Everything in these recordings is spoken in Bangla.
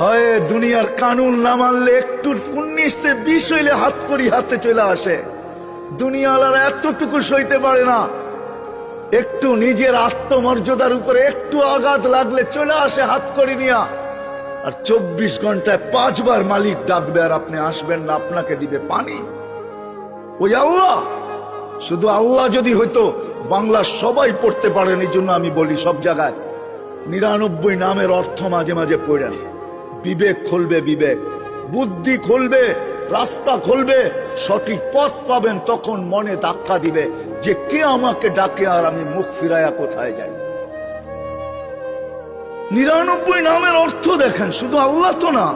হয়, দুনিয়ার কানুন না মানলে একটু উনিশতে বিষ হইলে হাত করি হাতে চলে আসে। দুনিয়ালারা এতটুকু সইতে পারে না। একটু নিজের আত্মমর্যাদার উপরে একটু আঘাত লাগলে চলে আসে হাত করি নিয়া। আর চব্বিশ ঘন্টায় পাঁচবার মালিক ডাকবে আর আপনি আসবেন না, আপনাকে দিবে পানি। ওই আল্লাহ! শুধু আল্লাহ যদি হইতো বাংলা সবাই পড়তে পারেন, এই জন্য আমি বলি সব জায়গায়। নিরানব্বই নামের অর্থ মাঝে মাঝে পড়েন। বিবেক খুলবে বিবেক। বুদ্ধি খুলবে, রাস্তা খুলবে, সঠিক পথ পাবেন তখন মনে ধাক্কা দিবে যে কে আমাকে ডাকে আর আমি মুখ ফিরাইয়া কোথায় যাই। নিরানব্বই নামের অর্থ দেখেন, শুধু আল্লাহ তো না।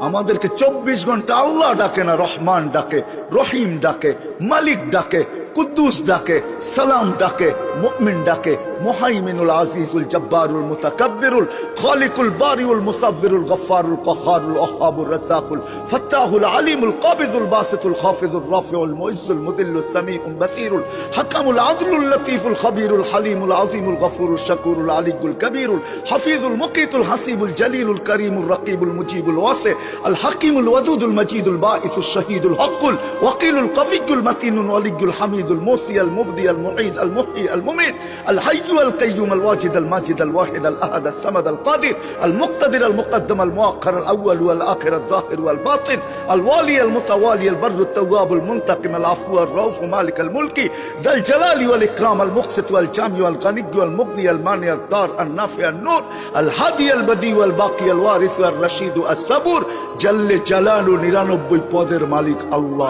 আমাদেরকে চব্বিশ ঘণ্টা আল্লাহ ডাকে না, রহমান ডাকে, রহিম ডাকে, মালিক ডাকে কুদ্দুস ডাকে সালাম ডাকে মুমিন ডাকে মুহাইমিনুল আজিজুল জব্বারুল মুতাকাব্বিরুল খালিকুল বারিউল মুসাব্বিরুল গফফারুল কহারুল ওহাবুর রাজ্জাকুল ফাত্তাহুল আলিমুল কাবিদুল বাসিতুল খাফিদুল রাফিউল মুইজ্জুল মুদিল্লুস সামিউল বাসিরুল হাকামুল আদলুল লতীফুল খবীরুল হালিমুল আযীমুল গফুরুল শাকুরুল আলিকুল কবীরুল হাফিজুল মুকিতুল হাসিবুল জলিলুল করিমুল রকিবুল মুজিবুল ওয়াসি আল হাকিমুল ওয়াদুদুল মজিদুল বাঈসুল শহীদুল হকুল ওয়াকিলুল কফিকুল মাতিনুল ওয়ালিকুল হামিদুল মুসি আল মুবদি আল মুঈদ আল মুহয়ি আল মুমিত আল হাইয়্যু আল কাইয়্যুম আল ওয়াজিদ আল মাজিদ আল ওয়াহিদ আল আহাদ আল সামাদ আল কাদির আল মুক্তাদির আল মুকদ্দম আল মুআক্খার আল আউয়াল ওয়াল আখির আল যাহির ওয়াল বাতিন আল ওয়ালি আল মুতাওয়ালি আল বরর التواب المنتقم العفو الرؤوف مالك الملك ذا الجلال والإكرام المقسط والجامع والغني والمغني المانع الدار النافع النور الهادي البديع والباقي الوارث الرشيد الصبور جل جلاله নিরানব্বই পদের মালিক আল্লাহ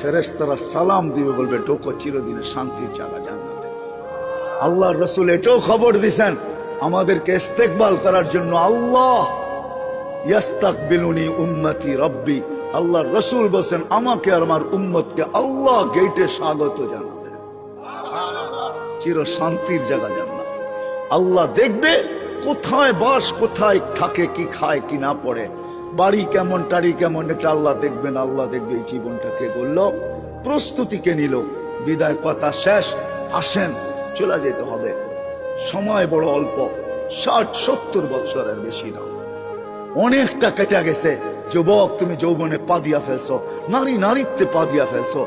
ফেরেস্তারা সালাম দিবে, বলবে টোকো চিরদিনের শান্তির জায়গা জান্নাতে। আল্লাহ রসুল এটাও খবর দিছেন, আমাদেরকে ইস্তেকবাল করার জন্য আল্লাহ ইয়াস্তাকবিলুনি উম্মতি রব্বি। আল্লাহ রসুল বলছেন, আমাকে আর আমার উম্মতকে আল্লাহ গেটে স্বাগত জানাবে চির শান্তির জায়গা জান্নাত। আল্লাহ দেখবে কোথায় বাস, কোথায় থাকে, কি খায়, কি না পড়ে। বাড়ি কেমন টাড়ি কেমন, এটা আল্লাহ দেখবেন, আল্লাহ দেখবে এই জীবনটাকে বলল প্রস্তুতিকে নিল? বিদায় কথা শেষ, আসেন, চলে যেতে হবে। সময় বড় অল্প, ষাট, সত্তর বছরের বেশি না। অনেকটা কেটে গেছে। যুবক, তুমি যৌবনে পা দিয়া ফেলছো, নারী নারীত্বে পা দিয়া ফেলছো।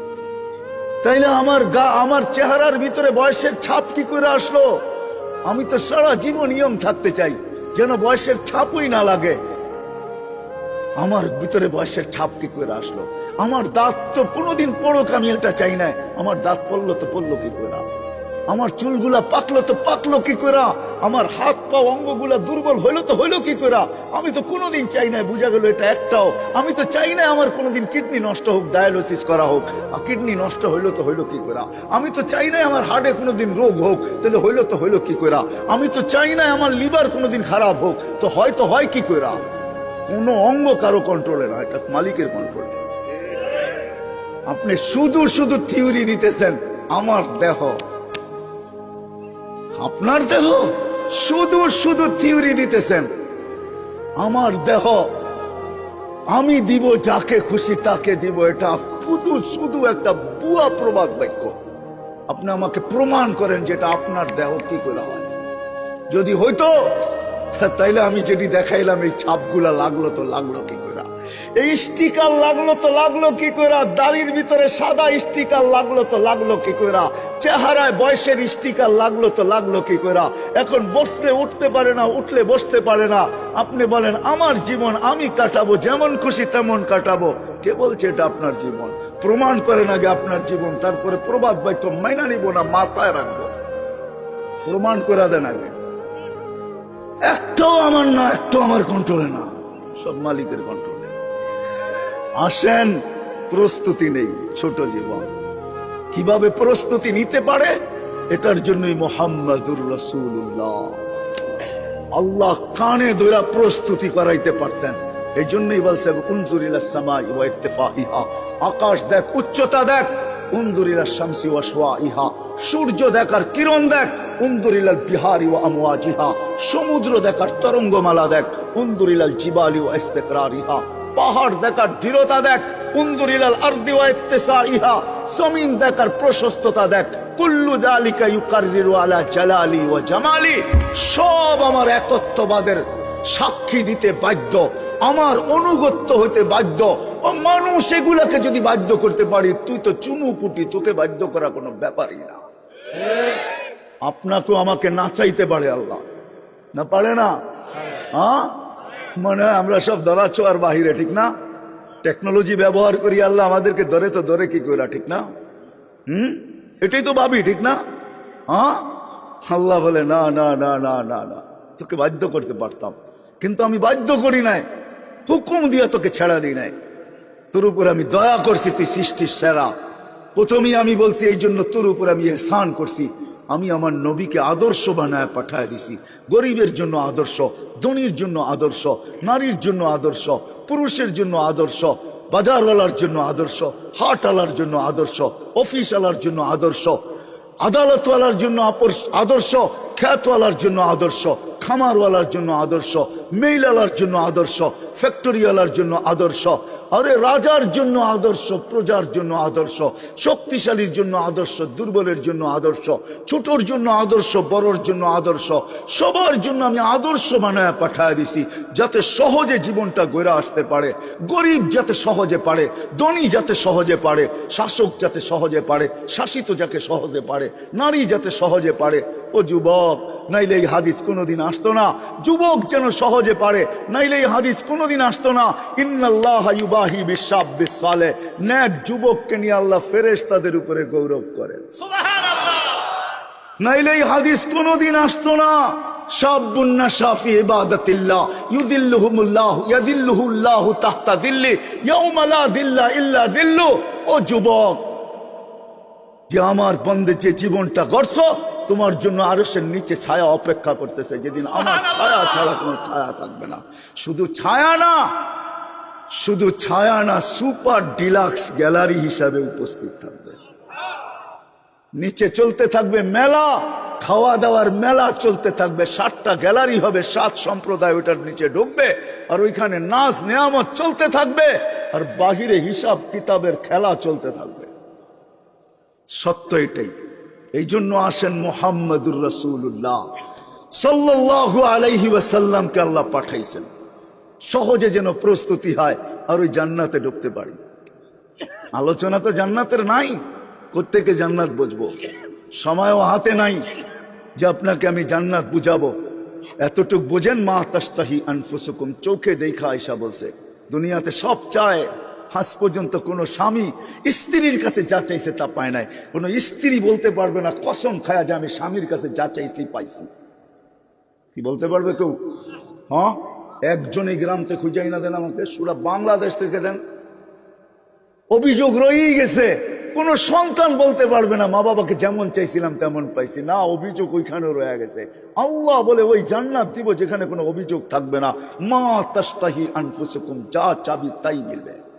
তাইলে আমার গা, আমার চেহারার ভিতরে বয়সের ছাপ কি করে আসলো? আমি তো সারা জীবন ইয়ং থাকতে চাই, যেন বয়সের ছাপই না লাগে। আমার ভিতরে বয়সের ছাপ কি করে আসলো? আমার দাঁত তো কোনোদিন পড়ুক, আমি এটা চাই না আমার দাঁত পড়ল তো পড়ল কি করে? আমার চুলগুলা পাকলো তো পাকলো কি করে আমার হাত পা অঙ্গগুলা দুর্বল হইল তো হইল কি করে আমি তো কোনোদিন চাই না বুঝা গেল এটা একটাও। আমি তো চাই না আমার কোনোদিন কিডনি নষ্ট হোক, ডায়ালিসিস করা হোক। আর কিডনি নষ্ট হইল তো হইল কি করে আমি তো চাই না আমার হার্টে কোনোদিন রোগ হোক, তাহলে হইল তো হইল কি করে আমি তো চাই না আমার লিভার কোনোদিন খারাপ হোক, তো হয়তো হয় কি করে কোনো অঙ্গ কারও কন্ট্রোলে না, এটা মালিকের কন্ট্রোলে আপনি শুধু শুধু থিওরি দিতেছেন, আমার দেহ। আপনার দেহ? শুধু শুধু থিওরি দিতেছেন। আমার দেহ, আমি দিব যাকে খুশি তাকে দিব। এটা শুধু শুধু একটা বুয়া প্রবাদ বাক্য। আপনি আমাকে প্রমাণ করেন যেটা আপনার দেহ কি করে হয়। যদি হইতো, তাইলে আমি যেটি দেখাইলাম, এই ছাপগুলা লাগল তো লাগল কি করে? এই স্টিকার লাগল তো লাগল কি কইরা? দাড়ির ভিতরে সাদা স্টিকার লাগল তো লাগল কি কইরা? চেহারায় বয়সের স্টিকার লাগল তো লাগল কি কইরা? এখন বসতে উঠতে পারে না, উঠলে বসতে পারে না। আপনি বলেন, আমার জীবন আমি কাটাবো, যেমন খুশি তেমন কাটাবো। কে বলছে এটা আপনার জীবন? প্রমাণ করেন আগে আপনার জীবন, তারপরে প্রবাদ বাক্য মাইনা নিব না, মাথায় রাখব। প্রমাণ করে দেন আগে। একটাও আমার না, একটাও আমার কন্ট্রোলে না। সব মালিকের কন্ট্রোলে আসেন, প্রস্তুতি নেই ছোট জীবন। কীভাবে প্রস্তুতি নিতে পারে? এটার জন্যই মোহাম্মদুর রসুল্লাহ আল্লাহ কানে ধরা প্রস্তুতি করাইতে পারতেন। এই জন্যই বলছে উনজুরিলা সামাই ওয়া ইত্তেফাইহা। আকাশ দেখ, উচ্চতা দেখ উন্দুরিলা শামসি ওয়া ইহা সূর্য দেখার কিরণ দেখ উন্দুরিলাল বিহারি ও আমওয়াজিহা। সমুদ্র দেখার তরঙ্গমালা দেখ উন্দুরিলাল জিবালি ও ইস্তেকরারিহা। পাহাড় দেখার দৃঢ়তা দেখ উন্দুরিলাল আরদি ওয়া ইত্তেসাইহা জমিন দেখার প্রশস্ততা দেখ, কুল্লু দালিকা ইউকাররিরু আলা জালালি ওয়া জামালি, সব আমার একত্ববাদের সাক্ষী দিতে বাধ্য, আমার অনুগত্য হইতে বাধ্য, ও মানুষ এগুলাকে যদি বাধ্য করতে পারি, তুই তো চুনু পুটি, তোকে বাধ্য করা কোনো ব্যাপারই না। আপনাকেও আমাকে নাচাইতে পারে আল্লাহ। না পারে না? হ্যাঁ? মানে হয় আমরা সব দরাছোয়ার বাহিরে, ঠিক না? টেকনোলজি ব্যবহার করি, আল্লাহ আমাদেরকে ধরে তো ধরে কি কইরা ঠিক না? হুম? এটাই তো ভাবি, ঠিক না? হ্যাঁ? আল্লাহ বলে, না না না না না না। তোকে বাধ্য করতে পারতাম। কিন্তু আমি বাধ্য করি নাই। হুকুম দিয়ে তোকে ছেড়া দিই নাই। তোর উপর আমি দয়া করছি, তুই সৃষ্টির সেরা। প্রথমেই আমি বলছি এই জন্য তোর উপর আমি এহসান করছি। আমি আমার নবীকে আদর্শ বানায় পাঠায় দিছি। গরিবের জন্য আদর্শ, ধনির জন্য আদর্শ, নারীর জন্য আদর্শ, পুরুষের জন্য আদর্শ, বাজারওয়ালার জন্য আদর্শ, হাটওয়ালার জন্য আদর্শ, অফিসওয়ালার জন্য আদর্শ, আদালতওয়ালার জন্য আদর্শ খ্যাতওয়ালার জন্য আদর্শ খামারওয়ালার জন্য আদর্শ মেইলালার জন্য আদর্শ ফ্যাক্টরিওয়ালার জন্য আদর্শ আরে রাজার জন্য আদর্শ প্রজার জন্য আদর্শ শক্তিশালীর জন্য আদর্শ দুর্বলের জন্য আদর্শ ছোটর জন্য আদর্শ বড়র জন্য আদর্শ সবার জন্য আমি আদর্শ বানায় পাঠায় দিছি যাতে সহজে জীবনটা গড়ে আসতে পারে গরিব যাতে সহজে পারে ধনী যাতে সহজে পারে শাসক যাতে সহজে পারে শাসিত যাকে সহজে পারে নারী যাতে সহজে পারে ও যুবক নাইলে এই হাদিস কোনোদিন আসতো না। যুবক যেন সহজে পারে নাইলে এই হাদিস কোনোদিন আসতো না। ইন্নাল্লাহ ইউবাহি বিশাব বিসালে ন্যাক যুবককে নিয়ে আল্লাহ ফেরেশতাদের উপরে গৌরব করেন নাইলে এই হাদিস কোনোদিন আসতো না। শাবুন্না শাফি ইবাদাতিল্লাহ ইউদিল্লুহুমুল্লাহ ইয়াদিল্লুহুল্লাহু তাহতা দিল্লি ইয়াউমা দিল্লা ইল্লা দিল্লু। ও যুবক যে আমার বন্ধে যে জীবনটা গড়ছ তোমার জন্য আরসের নিচে ছায়া অপেক্ষা করতেছে। যেদিন আমার ছায়া ছাড়া কোনো ছায়া থাকবে না। শুধু ছায়া না শুধু ছায়া না সুপার ডিলাক্স গ্যালারি হিসাবে উপস্থিত থাকবে। নিচে চলতে থাকবে মেলা খাওয়া দাওয়ার মেলা চলতে থাকবে সাতটা গ্যালারি হবে সাত সম্প্রদায় ওটার নিচে ঢুকবে আর ওইখানে নাচ নেয়ামত চলতে থাকবে আর বাহিরে হিসাব কিতাবের খেলা চলতে থাকবে। সত্য এটাই। এই জন্য আসেন মোহাম্মদুর রসুল্লাহ সাল্লাহ আলাইহি ওয়াসাল্লামকে আল্লাহ পাঠাইছেন। সহজে যেন প্রস্তুতি হয় আর ওই জান্নাতে ঢুকতে পারি। আলোচনা তো জান্নাতের নাই, কোত্থেকে জান্নাত বুঝব? সময়ও হাতে নাই যে আপনাকে আমি জান্নাত বুঝাবো। এতটুক বোঝেন, মা তাস্তাহি আনফুসুকুম, চোখে দেখা আয়সা বলছে, দুনিয়াতে সব চায়। আজ পর্যন্ত কোনো স্বামী স্ত্রীর কাছে যা চাইছে তা পায় নাই। কোনো স্ত্রী বলতে পারবে না, কসম খায়া যে আমি স্বামীর কাছে যা চাইছি পাইছি। কি বলতে পারবে কেউ? হ্যাঁ? একজনই গ্রাম থেকে খুঁজাই না দেন আমাকে, সুরা বাংলাদেশ থেকে দেন। অভিযোগ রয়েই গেছে, কোন সন্তান বলতে পারবে না মা বাবাকে যেমন চাইছিলাম তেমন পাইছি। না, অভিযোগ ওইখানে রয়ে গেছে। আল্লাহ বলে, ওই জান্নাত দিব যেখানে কোনো অভিযোগ থাকবে না। মা তাস্তাহি আনফুসুকুম, যা চাবি তাই মিলবে।